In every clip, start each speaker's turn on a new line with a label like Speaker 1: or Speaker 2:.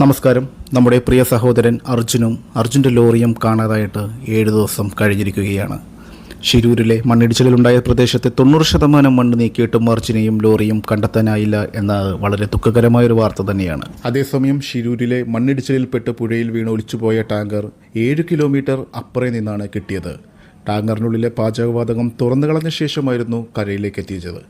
Speaker 1: നമസ്കാരം. നമ്മുടെ പ്രിയ സഹോദരൻ അർജുനും അർജുന്റെ ലോറിയും കാണാതായിട്ട് ഏഴ് ദിവസം കഴിഞ്ഞിരിക്കുകയാണ്. ശിരൂരിലെ മണ്ണിടിച്ചിലുണ്ടായ പ്രദേശത്തെ തൊണ്ണൂറ് ശതമാനം മണ്ണ് നീക്കിയിട്ടും അർജുനെയും ലോറിയും കണ്ടെത്താനായില്ല എന്ന വളരെ ദുഃഖകരമായൊരു വാർത്ത തന്നെയാണ്. അതേസമയം ശിരൂരിലെ മണ്ണിടിച്ചിലിൽപ്പെട്ട് പുഴയിൽ വീണ് ഒലിച്ചുപോയ ടാങ്കർ ഏഴ് കിലോമീറ്റർ അപ്പുറേ നിന്നാണ് കിട്ടിയത്. ടാങ്കറിനുള്ളിലെ പാചകവാതകം തുറന്നു കളഞ്ഞ ശേഷമായിരുന്നു കരയിലേക്ക് എത്തിച്ചത്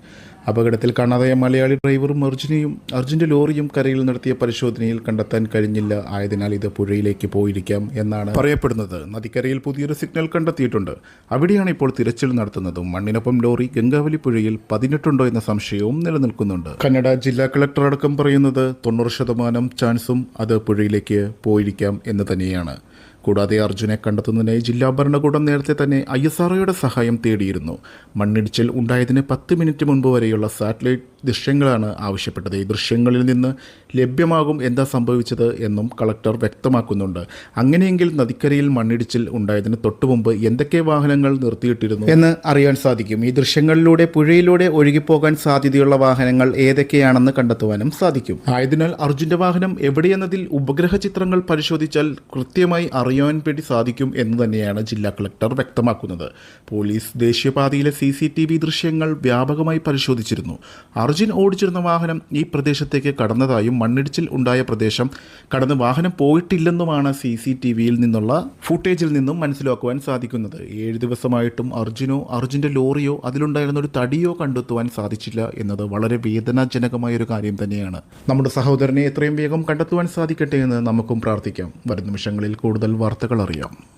Speaker 1: അപകടത്തിൽ കാണാതായ മലയാളി ഡ്രൈവറും അർജുനെയും അർജുന്റെ ലോറിയും കരയിൽ നടത്തിയ പരിശോധനയിൽ കണ്ടെത്താൻ കഴിഞ്ഞില്ല. ആയതിനാൽ ഇത് പുഴയിലേക്ക് പോയിരിക്കാം എന്നാണ് പറയപ്പെടുന്നത്. നദിക്കരയിൽ പുതിയൊരു സിഗ്നൽ കണ്ടെത്തിയിട്ടുണ്ട്. അവിടെയാണ് ഇപ്പോൾ തിരച്ചിൽ നടത്തുന്നതും മണ്ണിനൊപ്പം ലോറി ഗംഗാവലി പുഴയിൽ പതിനെട്ടുണ്ടോ എന്ന സംശയവും നിലനിൽക്കുന്നുണ്ട്. കന്നഡ ജില്ലാ കളക്ടർ അടക്കം പറയുന്നത് തൊണ്ണൂറ് ശതമാനം ചാൻസും അത് പുഴയിലേക്ക് പോയിരിക്കാം എന്ന് തന്നെയാണ്. കൂടാതെ അർജുനെ കണ്ടെത്തുന്നതിനായി ജില്ലാ ഭരണകൂടം നേരത്തെ തന്നെ ഐ സഹായം തേടിയിരുന്നു. മണ്ണിടിച്ചിൽ ഉണ്ടായതിന് പത്ത് മിനിറ്റ് മുൻപ് വരെയുള്ള സാറ്റലൈറ്റ് ദൃശ്യങ്ങളാണ് ആവശ്യപ്പെട്ടത്. ഈ ദൃശ്യങ്ങളിൽ നിന്ന് ലഭ്യമാകും എന്താ സംഭവിച്ചത് എന്നും കളക്ടർ വ്യക്തമാക്കുന്നുണ്ട്. അങ്ങനെയെങ്കിൽ നദിക്കരയിൽ മണ്ണിടിച്ചിൽ ഉണ്ടായതിന് തൊട്ടുമുമ്പ് എന്തൊക്കെ വാഹനങ്ങൾ നിർത്തിയിട്ടിരുന്നു? എന്ന് അറിയാൻ സാധിക്കും. ഈ ദൃശ്യങ്ങളിലൂടെ പുഴയിലൂടെ ഒഴുകിപ്പോകാൻ സാധ്യതയുള്ള വാഹനങ്ങൾ ഏതൊക്കെയാണെന്ന് കണ്ടെത്തുവാനും സാധിക്കും. ആയതിനാൽ അർജുന്റെ വാഹനം എവിടെയെന്നതിൽ ഉപഗ്രഹ ചിത്രങ്ങൾ പരിശോധിച്ചാൽ കൃത്യമായി അറിയാൻ വേണ്ടി സാധിക്കും എന്ന് തന്നെയാണ് ജില്ലാ കളക്ടർ വ്യക്തമാക്കുന്നത്. പോലീസ് ദേശീയപാതയിലെ സി സി ടി വി ദൃശ്യങ്ങൾ വ്യാപകമായി പരിശോധിച്ചിരുന്നു. അർജുൻ ഓടിച്ചിരുന്ന വാഹനം ഈ പ്രദേശത്തേക്ക് കടന്നതായും മണ്ണിടിച്ചിൽ ഉണ്ടായ പ്രദേശം കടന്ന് വാഹനം പോയിട്ടില്ലെന്നുമാണ് സി സി ടി വിയിൽ നിന്നുള്ള ഫുട്ടേജിൽ നിന്നും മനസ്സിലാക്കുവാൻ സാധിക്കുന്നത്. ഏഴ് ദിവസമായിട്ടും അർജുനോ അർജുന്റെ ലോറിയോ അതിലുണ്ടായിരുന്ന ഒരു തടിയോ കണ്ടെത്തുവാൻ സാധിച്ചില്ല എന്നത് വളരെ വേദനാജനകമായ ഒരു കാര്യം തന്നെയാണ്. നമ്മുടെ സഹോദരനെ എത്രയും വേഗം കണ്ടെത്തുവാൻ സാധിക്കട്ടെ എന്ന് നമുക്കും പ്രാർത്ഥിക്കാം. വരും നിമിഷങ്ങളിൽ കൂടുതൽ വാർത്തകൾ അറിയാം.